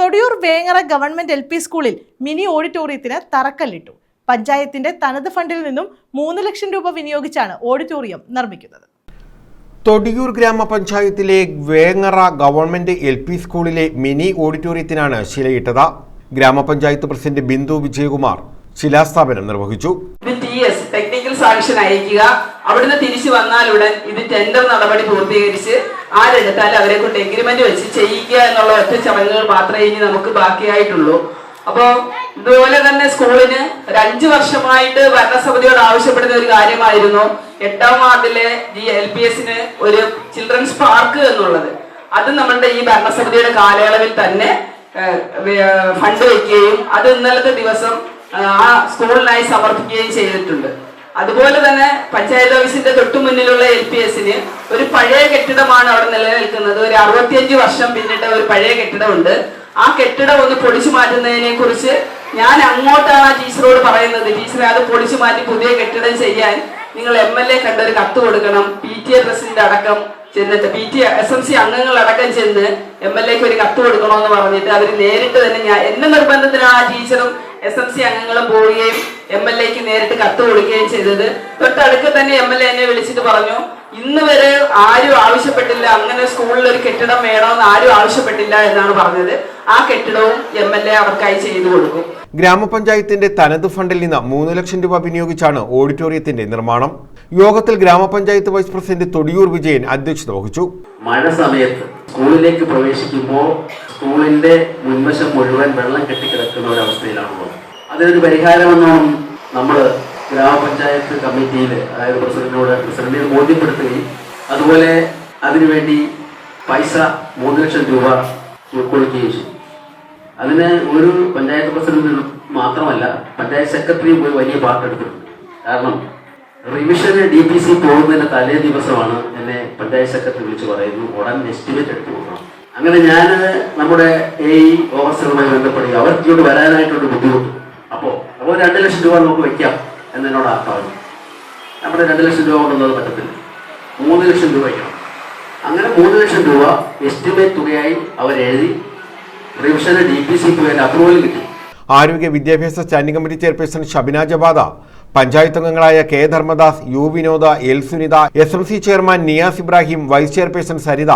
Thodiyoor Vengara government L P സ്കൂളിൽ mini ഓഡിറ്റോറിയത്തിന് തറക്കല്ലിട്ടു. പഞ്ചായത്തിന്റെ തനത് ഫണ്ടിൽ നിന്നും മൂന്ന് ലക്ഷം രൂപ വിനിയോഗിച്ചാണ് ഓഡിറ്റോറിയം നിർമ്മിക്കുന്നത്. തൊടിയൂർ ഗ്രാമപഞ്ചായത്തിലെ വേങ്ങറ ഗവൺമെന്റ് എൽ പി സ്കൂളിലെ മിനി ഓഡിറ്റോറിയത്തിനാണ് ശിലയിട്ടത്. ഗ്രാമപഞ്ചായത്ത് പ്രസിഡന്റ് ബിന്ദു വിജയകുമാർ ശിലാസ്ഥാപനം നിർവഹിച്ചു. ടെക്നിക്കൽ സാങ്ഷൻ അയക്കുക. അവിടുന്ന് തിരിച്ചു വന്നാലുടൻ ഇത് ടെൻഡർ നടപടി പൂർത്തീകരിച്ച് ആരെടുത്താലും അവരെ കൊണ്ട് എഗ്രിമെന്റ് വെച്ച് ചെയ്യിക്കുക എന്നുള്ള ഒറ്റ ചടങ്ങുകൾ മാത്രമേ ഇനി നമുക്ക് ബാക്കിയായിട്ടുള്ളൂ. അപ്പോ ഇതുപോലെ തന്നെ സ്കൂളിന് ഒരു അഞ്ചു വർഷമായിട്ട് ഭരണസമിതിയോട് ആവശ്യപ്പെടുന്ന ഒരു കാര്യമായിരുന്നു എട്ടാം വാർഡിലെ ജി എൽ പി എസിന് ഒരു ചിൽഡ്രൻസ് പാർക്ക് എന്നുള്ളത്. അത് നമ്മളുടെ ഈ ഭരണസമിതിയുടെ കാലയളവിൽ തന്നെ ഫണ്ട് വയ്ക്കുകയും അത് ഇന്നലത്തെ ദിവസം ആ സ്കൂളിനായി സമർപ്പിക്കുകയും ചെയ്തിട്ടുണ്ട്. അതുപോലെ തന്നെ പഞ്ചായത്ത് ഓഫീസിന്റെ തൊട്ടു മുന്നിലുള്ള എൽ പി എസിന് ഒരു പഴയ കെട്ടിടമാണ് അവിടെ നിലനിൽക്കുന്നത്. ഒരു അറുപത്തിയഞ്ച് വർഷം പിന്നിട്ട ഒരു പഴയ കെട്ടിടമുണ്ട്. ആ കെട്ടിടം ഒന്ന് പൊളിച്ചു മാറ്റുന്നതിനെ കുറിച്ച് ഞാൻ അങ്ങോട്ടാണ് ആ ടീച്ചറോട് പറയുന്നത്. ടീച്ചറെ അത് പൊളിച്ചു മാറ്റി പുതിയ കെട്ടിടം ചെയ്യാൻ നിങ്ങൾ എം എൽ എ കണ്ടൊരു കത്ത് കൊടുക്കണം. പി ടി എ പ്രസിഡന്റ് അടക്കം ചെന്നിട്ട് P T S M C അംഗങ്ങൾ അടക്കം ചെന്ന് എം എൽ എക്ക് ഒരു കത്ത് കൊടുക്കണമെന്ന് പറഞ്ഞിട്ട് അവർ നേരിട്ട് തന്നെ ഞാൻ എന്റെ നിർബന്ധത്തിനാണ് ആ ടീച്ചറും എസ് എം സി അംഗങ്ങളും പോവുകയും എം എൽ എക്ക് നേരിട്ട് കത്ത് കൊടുക്കുകയും ചെയ്തത്. തൊട്ടടുക്ക് തന്നെ എം എൽ എ എന്നെ വിളിച്ചിട്ട് പറഞ്ഞു ഇന്ന് വരെ ആരും ആവശ്യപ്പെട്ടില്ല അങ്ങനെ സ്കൂളിൽ ഒരു കെട്ടിടം വേണമെന്ന് ആരും ആവശ്യപ്പെട്ടില്ല എന്നാണ് പറഞ്ഞത്. ആ കെട്ടിടവും എം എൽ എ അവർക്കായി ചെയ്തു കൊടുക്കും. ഗ്രാമപഞ്ചായത്തിന്റെ തനത് ഫണ്ടിൽ നിന്ന് മൂന്ന് ലക്ഷം രൂപ വിനിയോഗിച്ചാണ് ഓഡിറ്റോറിയത്തിന്റെ നിർമ്മാണം. യോഗത്തിൽ ഗ്രാമപഞ്ചായത്ത് വൈസ് പ്രസിഡന്റ് തൊടിയൂർ വിജയൻ അധ്യക്ഷത വഹിച്ചു. മഴ സമയത്ത് സ്കൂളിലേക്ക് പ്രവേശിക്കുമ്പോൾ സ്കൂളിന്റെ മുൻവശം മുഴുവൻ വെള്ളം കെട്ടിക്കിടക്കുന്ന ഒരവസ്ഥയിലാണുള്ളത് അതിനൊരു പരിഹാരമെന്നോണം നമ്മൾ ഗ്രാമപഞ്ചായത്ത് കമ്മിറ്റിയിൽ അതായത് പ്രസിഡന്റിനോട് പ്രസിഡന്റിനെ ബോധ്യപ്പെടുത്തുകയും അതുപോലെ അതിനുവേണ്ടി പൈസ മൂന്ന് ലക്ഷം രൂപ ഉൾക്കൊള്ളിക്കുകയും ചെയ്തു. അതിന് ഒരു പഞ്ചായത്ത് പ്രസിഡന്റ് മാത്രമല്ല പഞ്ചായത്ത് സെക്രട്ടറി പോയി വലിയ പാർട്ട് എടുത്തിട്ടുണ്ട്. കാരണം റിവിഷന് ഡി പി സി പോകുന്നതിന് തലേ ദിവസമാണ് എന്നെ പഞ്ചായത്ത് സെക്രട്ടറി വിളിച്ച് പറയുന്നു ഉടൻ എസ്റ്റിമേറ്റ് എടുത്തു അങ്ങനെ ഞാൻ നമ്മുടെ എ ഓഫീസറുമായി ബന്ധപ്പെടുക അവർക്കോട് വരാനായിട്ടുള്ള ബുദ്ധിമുട്ട്. രണ്ട് ലക്ഷം രൂപ നമുക്ക് വയ്ക്കാം എന്നതിനോട് പറഞ്ഞു നമ്മുടെ രണ്ട് ലക്ഷം രൂപ കൊണ്ടുവന്നത് പറ്റത്തില്ല. മൂന്ന് ലക്ഷം രൂപ വയ്ക്കണം അങ്ങനെ മൂന്ന് ലക്ഷം രൂപ എസ്റ്റിമേറ്റ് തുകയായി അവരെഴുതി റിവിഷന് ഡി പി സിക്ക് വേണ്ടി അപ്രൂവൽ കിട്ടി. ആരോഗ്യ വിദ്യാഭ്യാസ standing committee chairperson Shabina Jabada panchayat അംഗങ്ങളായ K Dharmadas U Vinoda L Sunitha S M C chairman Niyas Ibrahim vice chairperson Saritha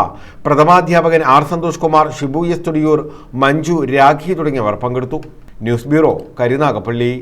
പ്രഥമാധ്യാപകൻ R Santhosh Kumar Shibu S Thudiyoor Manju Rakhi തുടങ്ങിയവർ പങ്കെടുത്തു. News bureau Karunagappally.